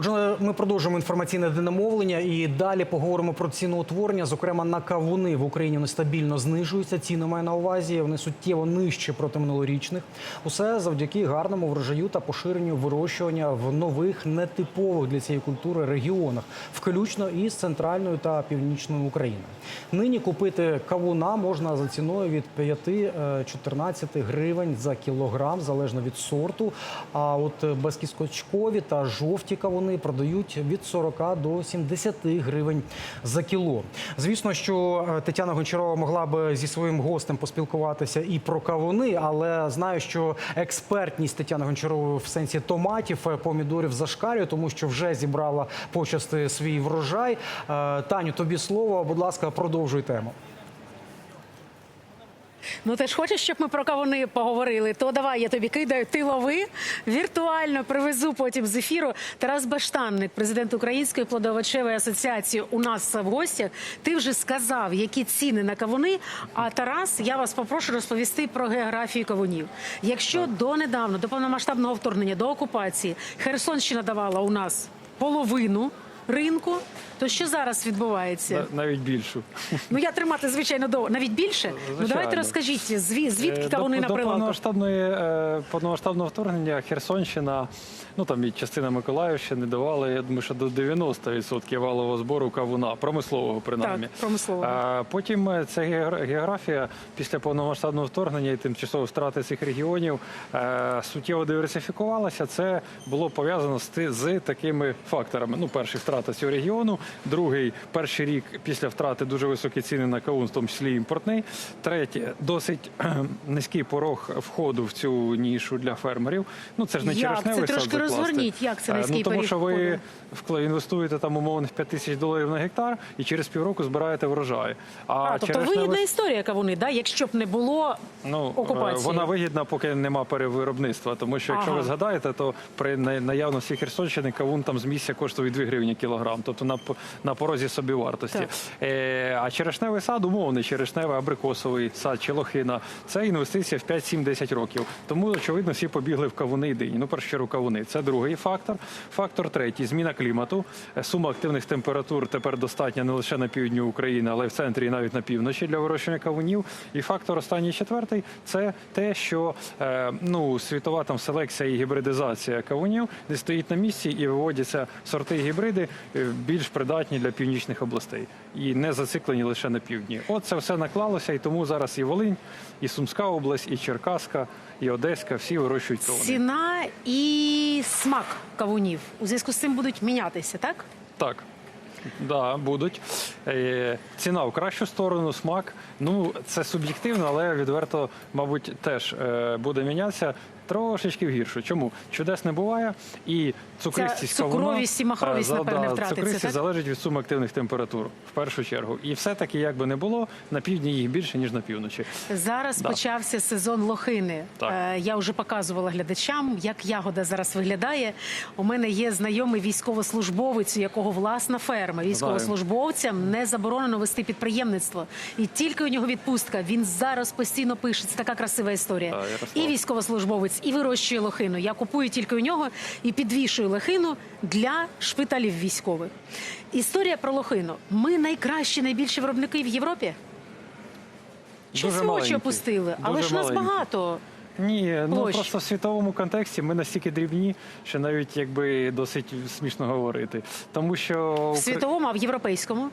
Отже, ми продовжуємо інформаційне динамовлення і далі поговоримо про ціноутворення. Зокрема, на кавуни в Україні вони стабільно знижуються. Ціни маю на увазі. Вони суттєво нижче проти минулорічних. Усе завдяки гарному врожаю та поширенню вирощування в нових нетипових для цієї культури регіонах, включно із центральною та північною Україною. Нині купити кавуна можна за ціною від 5-14 гривень за кілограм, залежно від сорту. А от безкіскочкові та жовті кавуни продають від 40 до 70 гривень за кіло. Звісно, що е, Тетяна Гончарова могла б зі своїм гостем поспілкуватися і про кавуни, але знаю, що експертність Тетяни Гончарової в сенсі томатів, е, помідорів зашкалює, тому що вже зібрала почасти свій врожай. Е, Таню, тобі слово, будь ласка, продовжуй тему. Ну ти ж хочеш, щоб ми про кавуни поговорили? То давай я тобі кидаю. Ти лови віртуально привезу потім з ефіру. Тарас Баштанник, президент Української плодовочевої асоціації, у нас в гостях. Ти вже сказав, які ціни на кавуни. А Тарас, я вас попрошу розповісти про географію кавунів. Якщо донедавна, до повномасштабного вторгнення, до окупації, Херсонщина давала у нас половину ринку, то що зараз відбувається? На- навіть більшу. Ну я тримати звичайно довго навіть більше. Ну давайте розкажіть, зві, звідки кавуни до, на до прилавках? повномасштабної е, повномасштабного вторгнення Херсонщина, ну там і частина Миколаївщини давали, я думаю, що до 90% валового збору кавуна, промислового принаймні. Так, промислового. А потім е, ця геогра- географія після повномасштабного вторгнення і тимчасово втрати цих регіонів е, суттєво диверсифікувалася. Це було пов'язано з, з такими факторами. Ну, перший втрата цього регіону, другий перший рік після втрати дуже високі ціни на кавун, в тому числі імпортний. Третє досить низький порог входу в цю нішу для фермерів. Ну це ж не Як? черешневий Це трошки розгорніть, як це Е, низький ну, тому поріг що ви входу? інвестуєте там умовних 5 тисяч доларів на гектар і через півроку збираєте врожай. А, тобто вигідна історія кавуни, да? якщо б не було Ну, окупації. е, вона вигідна, поки нема перевиробництва. Тому що, якщо Ага. ви згадаєте, то при на- наявності Херсонщини кавун там з місця коштує 2 гривні кілограм, тобто на, на порозі собівартості. Е, а черешневий сад, умовний черешневий, абрикосовий сад чи лохина це інвестиція в 5-7-10 років. Тому, очевидно, всі побігли в кавуни і дині. Ну, першу чергу кавуни. Це другий фактор. Фактор третій зміна клімату. Е, Сума активних температур тепер достатня не лише на півдні України, але й в центрі і навіть на півночі для вирощення кавунів. І фактор останній четвертий це те, що е, ну, світова там селекція і гібридизація кавунів не стоїть на місці і виводяться сорти і гібриди е, більш придатні для північних областей і не зациклені лише на півдні. От це все наклалося, і тому зараз і Волинь, і Сумська область, і Черкаська, і Одеська всі вирощують кавуни. ціна і смак кавунів у зв'язку з цим будуть мінятися, так? Так. Да, будуть. Е, ціна в кращу сторону, смак. Ну, це суб'єктивно, але відверто, мабуть, теж е, буде мінятися трошечки в гіршу. Чому? Чудес не буває. І цукристість Ця цукровість і махровість, е, напевне, втратиться, Цукристість так? залежить від суми активних температур, в першу чергу. І все-таки, як би не було, на півдні їх більше, ніж на півночі. Зараз Да. почався сезон лохини. Так. Е, Я вже показувала глядачам, як ягода зараз виглядає. У мене є знайомий військовослужбовець, у якого власна ферма. Військовослужбовцям не заборонено вести підприємництво. І тільки у нього відпустка. Він зараз постійно пише. Це така красива історія. Так, і військовослужбовець, і вирощує лохину. Я купую тільки у нього і підвішую лохину для шпиталів військових. Історія про лохину. Ми найкращі, найбільші виробники в Європі. Ви очі опустили, але Дуже ж нас багато. Ні, ну Площ. просто в світовому контексті ми настільки дрібні, що навіть якби досить смішно говорити. Тому що В світовому, а в європейському.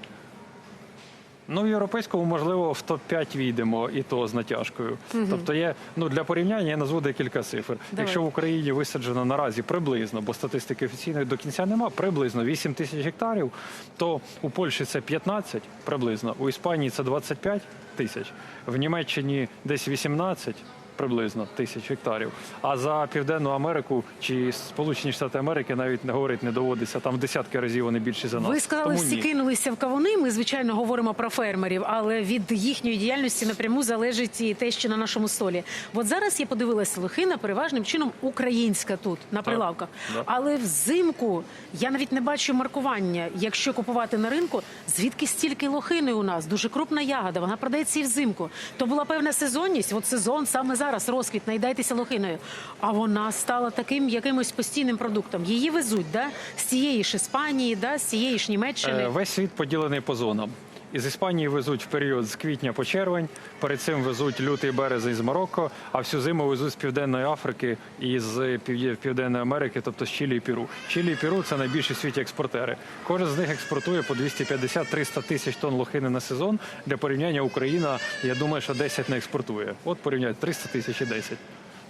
Ну, в європейському, можливо, в топ-5 війдемо, і то з натяжкою. Тобто є, ну, для порівняння я назву декілька цифр. Якщо в Україні висаджено наразі приблизно, бо статистики офіційної до кінця нема, приблизно 8 тисяч гектарів, то у Польщі це 15 приблизно, у Іспанії це 25 тисяч, в Німеччині десь 18 приблизно тисяч гектарів. А за Південну Америку чи Сполучені Штати Америки навіть не говорить не доводиться. Там в десятки разів вони більші за нас. Ви сказали, Тому всі ні. кинулися в кавуни. Ми звичайно говоримо про фермерів, але від їхньої діяльності напряму залежить і те, що на нашому столі. От зараз я подивилася лохина переважним чином українська тут на прилавках. да. Але взимку я навіть не бачу маркування. Якщо купувати на ринку, звідки стільки лохини у нас? Дуже крупна ягода. Вона продається і взимку. То була певна сезонність. От сезон саме зараз. Зараз розквіт, найдайтеся лохиною. А вона стала таким якимось постійним продуктом. Її везуть, да? з цієї ж Іспанії, да? з цієї ж Німеччини. Е, Весь світ поділений по зонам. Із Іспанії везуть в період з квітня по червень. Перед цим везуть лютий березень з Марокко, а всю зиму везуть з Південної Африки і з Південної Америки, тобто з Чилі і Піру. Чилі і Піру це найбільші в світі експортери. Кожен з них експортує по 250-300 тисяч тонн лохини на сезон. Для порівняння Україна, я думаю, що 10 не експортує. От порівняти 300 тисяч і 10.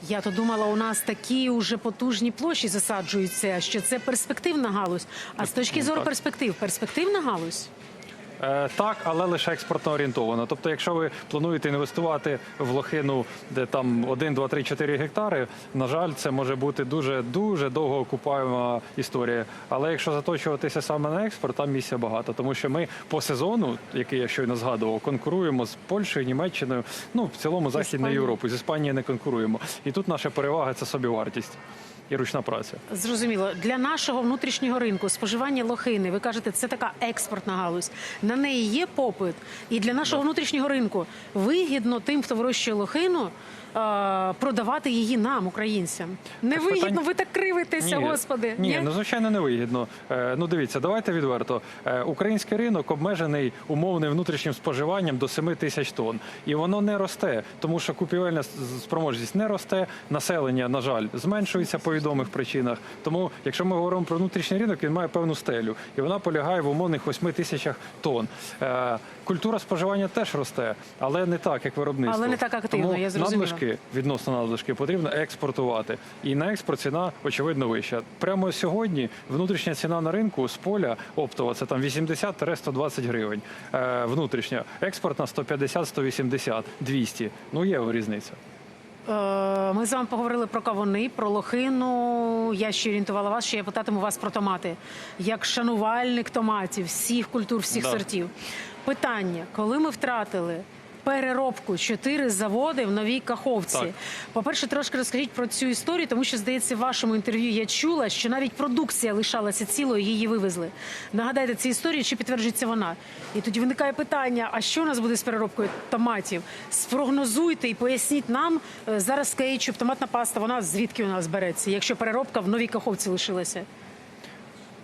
Я то думала, у нас такі уже потужні площі засаджуються, що це перспективна галузь. А з точки зору перспектив, перспективна галузь? Е, так, але лише експортно орієнтовано. Тобто, якщо ви плануєте інвестувати в лохину, де там 1, 2, 3, 4 гектари, на жаль, це може бути дуже дуже довго окупаєма історія. Але якщо заточуватися саме на експорт, там місця багато, тому що ми по сезону, який я щойно згадував, конкуруємо з Польщею, Німеччиною, ну в цілому західною. Європою. З Іспанією не конкуруємо. І тут наша перевага це собівартість і ручна праця. Зрозуміло, для нашого внутрішнього ринку споживання лохини, ви кажете, це така експортна галузь. На неї є попит, і для нашого внутрішнього ринку вигідно тим, хто вирощує лохину. е, Продавати її нам, українцям, не Так, вигідно. питань- Ви так кривитеся, господи. Ні, ну звичайно не вигідно. Е, ну дивіться, давайте відверто. Е, український ринок обмежений умовним внутрішнім споживанням до 7 тисяч тонн. І воно не росте, тому що купівельна спроможність не росте, населення, на жаль, зменшується по відомих причинах. Тому, якщо ми говоримо про внутрішній ринок, він має певну стелю, і вона полягає в умовних 8 тисячах тонн. Е, культура споживання теж росте, але не так, як виробництво. Але не так активно, Тому я зрозуміла. надлишки відносно надлишки потрібно експортувати. І на експорт ціна очевидно вища. Прямо сьогодні внутрішня ціна на ринку з поля оптова це там 80-120 гривень. Е, внутрішня експортна 150, 180, 200. Ну є різниця. Е, Ми з вами поговорили про кавуни, про лохину. Я ще орієнтувала вас, що я питатиму вас про томати. Як шанувальник томатів, всіх культур, всіх Да. сортів. Питання: коли ми втратили переробку чотири заводи в новій каховці? Так. По-перше, трошки розкажіть про цю історію, тому що здається, в вашому інтерв'ю я чула, що навіть продукція лишалася цілою, її вивезли. Нагадайте цю історію, чи підтверджується вона? І тоді виникає питання: а що у нас буде з переробкою томатів? Спрогнозуйте і поясніть нам е, зараз кетчуп, томатна паста. Вона звідки у нас береться, якщо переробка в новій каховці лишилася?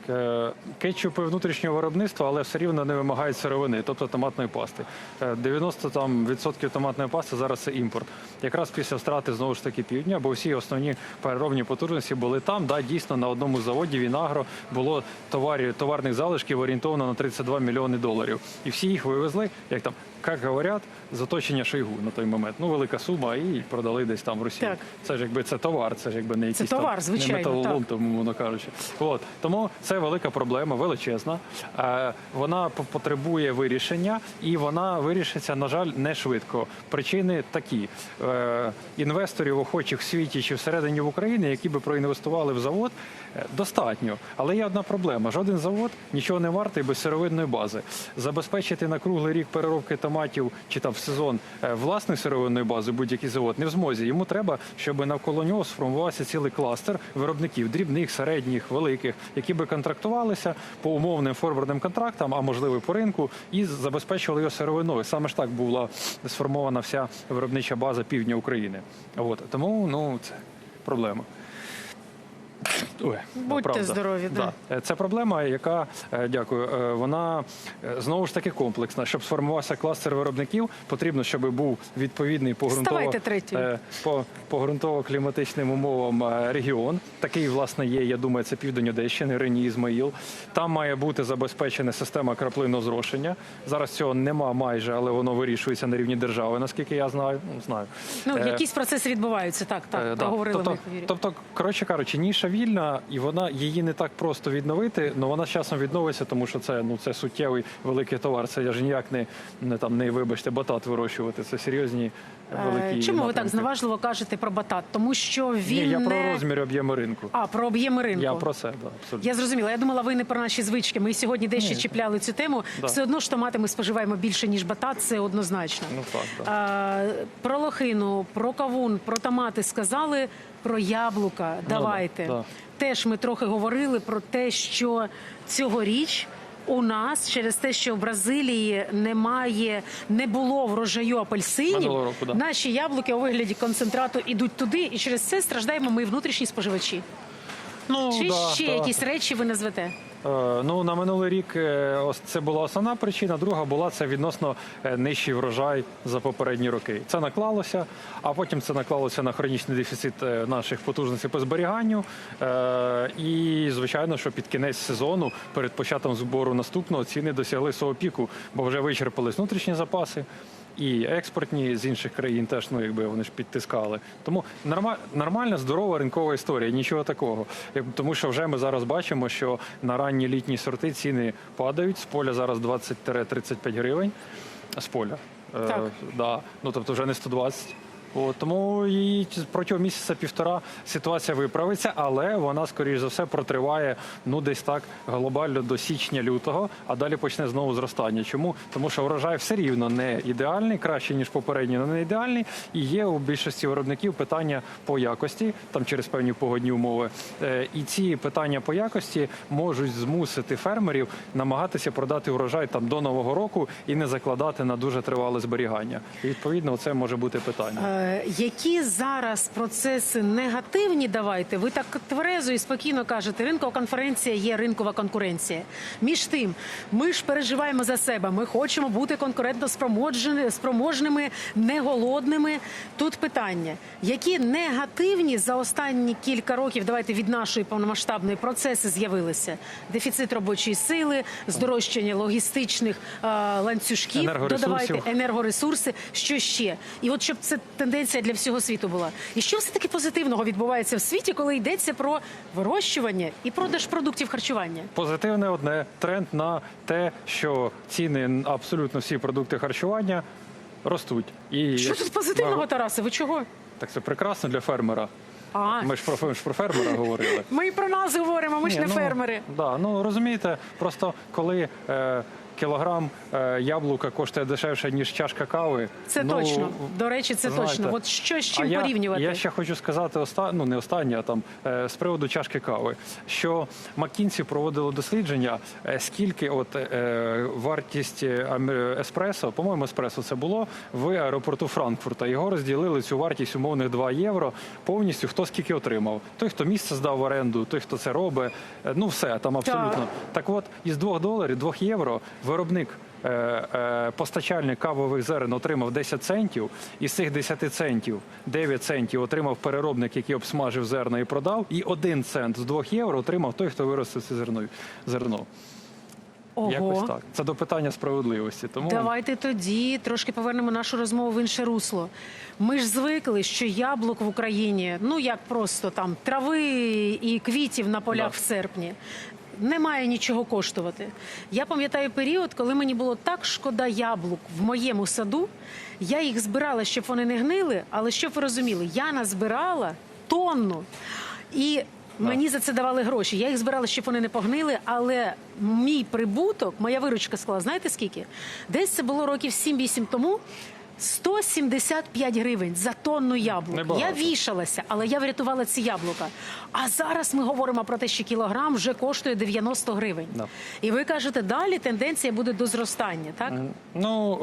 Е, Кетчупи внутрішнього виробництва, але все рівно не вимагають сировини, тобто томатної пасти. Е, 90 там, відсотків томатної пасти зараз це імпорт. Якраз після втрати знову ж таки півдня, бо всі основні переробні потужності були там. Да, дійсно на одному заводі Вінагро було товарів, товарних залишків орієнтовано на 32 мільйони доларів. І всі їх вивезли, як там, як говорять, заточення Шойгу на той момент. Ну, велика сума, і продали десь там в Росії. Так. Це ж якби це товар, це ж якби не якийсь товар, там, звичайно, не металолом, тому воно кажучи. От тому це велика проблема, величезна. Е, вона потребує вирішення, і вона вирішиться, на жаль, не швидко. Причини такі: е, інвесторів, охочих в світі чи всередині в Україні, які би проінвестували в завод, е, достатньо. Але є одна проблема: жоден завод нічого не вартий без сировинної бази. Забезпечити на круглий рік переробки томатів чи там в сезон е, власної сировинної бази будь-який завод не в змозі. Йому треба, щоб навколо нього сформувався цілий кластер виробників дрібних, середніх, великих, які би контрактувалися по умовним форвардним контрактам, а можливо по ринку, і забезпечували його сировиною. Саме ж так була сформована вся виробнича база півдня України. От тому ну це проблема. Ой, Будьте правда. здорові, да. Е, Це проблема, яка е, дякую. е, Вона знову ж таки комплексна. Щоб сформувався кластер виробників, потрібно, щоб був відповідний по ґрунтово, Ставайте третій. е, по, по ґрунтово-кліматичним умовам регіон. Такий, власне, є. Я думаю, це південь Одещини, Рені Ізмаїл. Там має бути забезпечена система краплинного зрошення. Зараз цього нема майже, але воно вирішується на рівні держави, наскільки я знаю. Ну, знаю. Ну, якісь процеси відбуваються. Так, так, Е, да. тобто, ми тобто, коротше кажучи, ніша вільна, і вона її не так просто відновити, але вона з часом відновиться, тому що це ну це суттєвий великий товар. Це я ж ніяк не, не там не вибачте, батат вирощувати. Це серйозні великі. Е, Чому ви так зневажливо кажете про батат? Тому що він Ні, я не... про розмір об'єму ринку. А, про об'єми ринку. Я про це, да, абсолютно. Я зрозуміла. Я думала, ви не про наші звички. Ми сьогодні дещо Ні. чіпляли цю тему. Да. Все одно ж томати ми споживаємо більше ніж батат. Це однозначно. Ну так, так. А, про лохину, про кавун, про томати сказали. Про яблука. Давайте Ну да, да. теж ми трохи говорили про те, що цьогоріч у нас через те, що в Бразилії немає, не було врожаю апельсинів, року, да. наші яблуки у вигляді концентрату ідуть туди, і через це страждаємо ми внутрішні споживачі. Ну, Чи да, ще да. якісь речі ви назвете? Е, Ну на минулий рік е, це була основна причина. Друга була це відносно е, нижчий врожай за попередні роки. Це наклалося, а потім це наклалося на хронічний дефіцит наших потужностей по зберіганню. І звичайно, що під кінець сезону, перед початком збору наступного, ціни досягли свого піку, бо вже вичерпались внутрішні запаси. І експортні з інших країн теж ну якби вони ж підтискали. Тому норма, нормальна, здорова ринкова історія, нічого такого. Тому що вже ми зараз бачимо, що на ранні літні сорти ціни падають. З поля зараз 20-35 гривень. З поля. Е, да. Ну тобто вже не 120. От, тому і протягом місяця-півтора ситуація виправиться, але вона, скоріш за все, протриває ну десь так глобально до січня-лютого, а далі почне знову зростання. Чому? Тому що врожай все рівно не ідеальний, краще ніж попередній, але не ідеальний. І є у більшості виробників питання по якості, там через певні погодні умови. Е, І ці питання по якості можуть змусити фермерів намагатися продати врожай там до нового року і не закладати на дуже тривале зберігання. І відповідно це може бути питання. Е, Які зараз процеси негативні? Давайте ви так тверезо і спокійно кажете. Ринкова конференція є ринкова конкуренція. Між тим, ми ж переживаємо за себе. Ми хочемо бути конкурентно спроможними, не голодними. Тут питання: які негативні за останні кілька років, давайте від нашої повномасштабної процеси з'явилися: дефіцит робочої сили, здорожчання логістичних е, ланцюжків, Енергоресурсів. додавайте енергоресурси, що ще? І от щоб це тенденція для всього світу була. І що все таки позитивного відбувається в світі, коли йдеться про вирощування і продаж продуктів харчування? Позитивне одне тренд на те, що ціни на абсолютно всі продукти харчування ростуть. І Що тут позитивного, Тарасе? Ви чого? Так це прекрасно для фермера. А Ми ж про, ми ж про фермера говорили. ми і про нас говоримо. Ми ж не ну, фермери. Да, ну розумієте, просто коли е, кілограм е, яблука коштує дешевше, ніж чашка кави. Це ну, точно. До речі, це знаєте, точно. От що з чим а порівнювати? Я ще хочу сказати оста... ну не останнє, а там е, з приводу чашки кави. Що Маккінсі проводило дослідження, е, скільки от е, вартість еспресо, по-моєму, еспресо це було в аеропорту Франкфурта. Його розділили цю вартість умовних 2 євро. Повністю хто скільки отримав. Той, хто місце здав в оренду, той, хто це робить. Ну все там абсолютно. Так от із 2 доларів, 2 євро виробник. е, е, Постачальник кавових зерен отримав 10 центів, і з цих 10 центів 9 центів отримав переробник, який обсмажив зерна і продав, і 1 цент з 2 євро отримав той, хто виростив це зерно. зерно. Ого. Якось так. Це до питання справедливості. Тому Давайте тоді трошки повернемо нашу розмову в інше русло. Ми ж звикли, що яблук в Україні, ну як просто там трави і квітів на полях Да. в серпні. Немає нічого коштувати. Я пам'ятаю період, коли мені було так шкода яблук в моєму саду. Я їх збирала, щоб вони не гнили, але щоб ви розуміли, я назбирала тонну. І Мені за це давали гроші. Я їх збирала, щоб вони не погнили, але мій прибуток, моя виручка склала, знаєте скільки? Десь це було років 7-8 тому. 175 гривень за тонну яблук. Небагато. Я вішалася, але я врятувала ці яблука. А зараз ми говоримо про те, що кілограм вже коштує 90 гривень. Да. І ви кажете, далі тенденція буде до зростання, так? Ну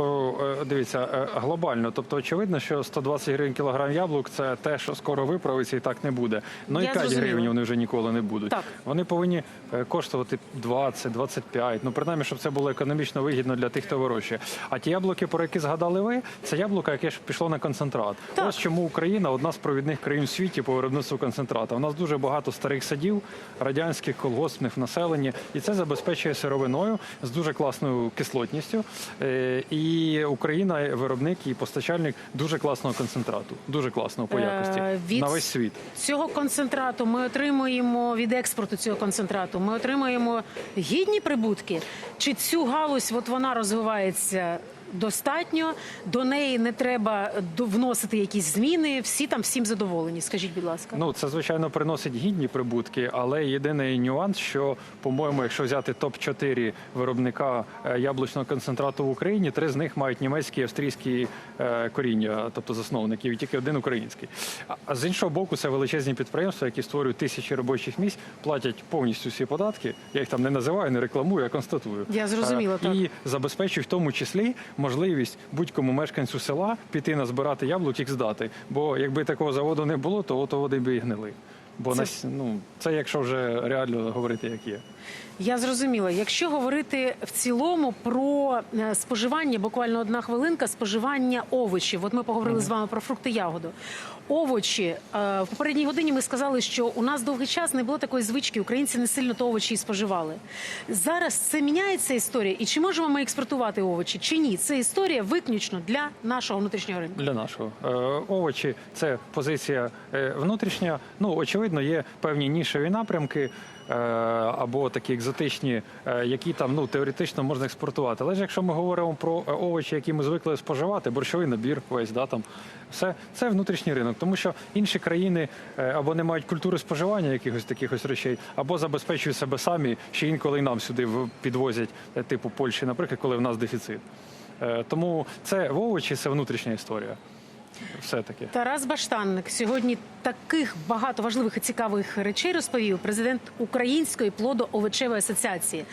е, дивіться, е, глобально. Тобто, очевидно, що 120 гривень кілограм яблук це те, що скоро виправиться, і так не буде. Ну і Я 5 зрозуміла. гривень вони вже ніколи не будуть. Так. Вони повинні е, коштувати 20, 25, Ну принаймні, щоб це було економічно вигідно для тих, хто вирощує. А ті яблуки, про які згадали ви, це яблука, яке ж пішло на концентрат. Так. Ось чому Україна одна з провідних країн в світі по виробництву концентрата. У нас дуже багато старих садів, радянських колгоспних в населенні, і це забезпечує сировиною з дуже класною кислотністю. Е, І Україна виробник і постачальник дуже класного концентрату, дуже класного по Е, якості від на весь світ. Цього концентрату ми отримуємо від експорту цього концентрату. Ми отримуємо гідні прибутки. Чи цю галузь от вона розвивається достатньо. До неї не треба вносити якісь зміни. Всі там всім задоволені. Скажіть, будь ласка. Ну, це звичайно приносить гідні прибутки, але єдиний нюанс, що, по-моєму, якщо взяти топ 4 виробника е, яблучного концентрату в Україні, три з них мають німецькі і австрійські е, коріння, тобто засновників, і тільки один український. А- з іншого боку, це величезні підприємства, які створюють тисячі робочих місць, платять повністю всі податки. Я їх там не називаю, не рекламую, а констатую. Я зрозуміла, Е, так. І забезпечують в тому числі можливість будь-кому мешканцю села піти назбирати яблук їх здати. Бо якби такого заводу не було, то от вони б і гнили. Бо Це- ну, це якщо вже реально говорити, як є. Я зрозуміла. Якщо говорити в цілому про е, споживання, буквально одна хвилинка, споживання овочів. От ми поговорили з вами про фрукти ягоду. Овочі Е, в попередній годині ми сказали, що у нас довгий час не було такої звички. Українці не сильно то овочі і споживали. Зараз це міняється історія, і чи можемо ми експортувати овочі, чи ні? Це історія виключно для нашого внутрішнього ринку. Для нашого Е, овочі це позиція внутрішня. Ну очевидно, є певні нішеві напрямки. Е, Або такі екзотичні, е, які там ну теоретично можна експортувати. Але ж якщо ми говоримо про е, овочі, які ми звикли споживати, борщовий набір, весь да там все це внутрішній ринок, тому що інші країни або не мають культури споживання якихось таких ось речей, або забезпечують себе самі, ще інколи і нам сюди підвозять, типу Польщі, наприклад, коли в нас дефіцит. Тому це в овочі, це внутрішня історія. Все таки. Тарас Баштанник сьогодні таких багато важливих і цікавих речей розповів президент Української плодоовочевої асоціації.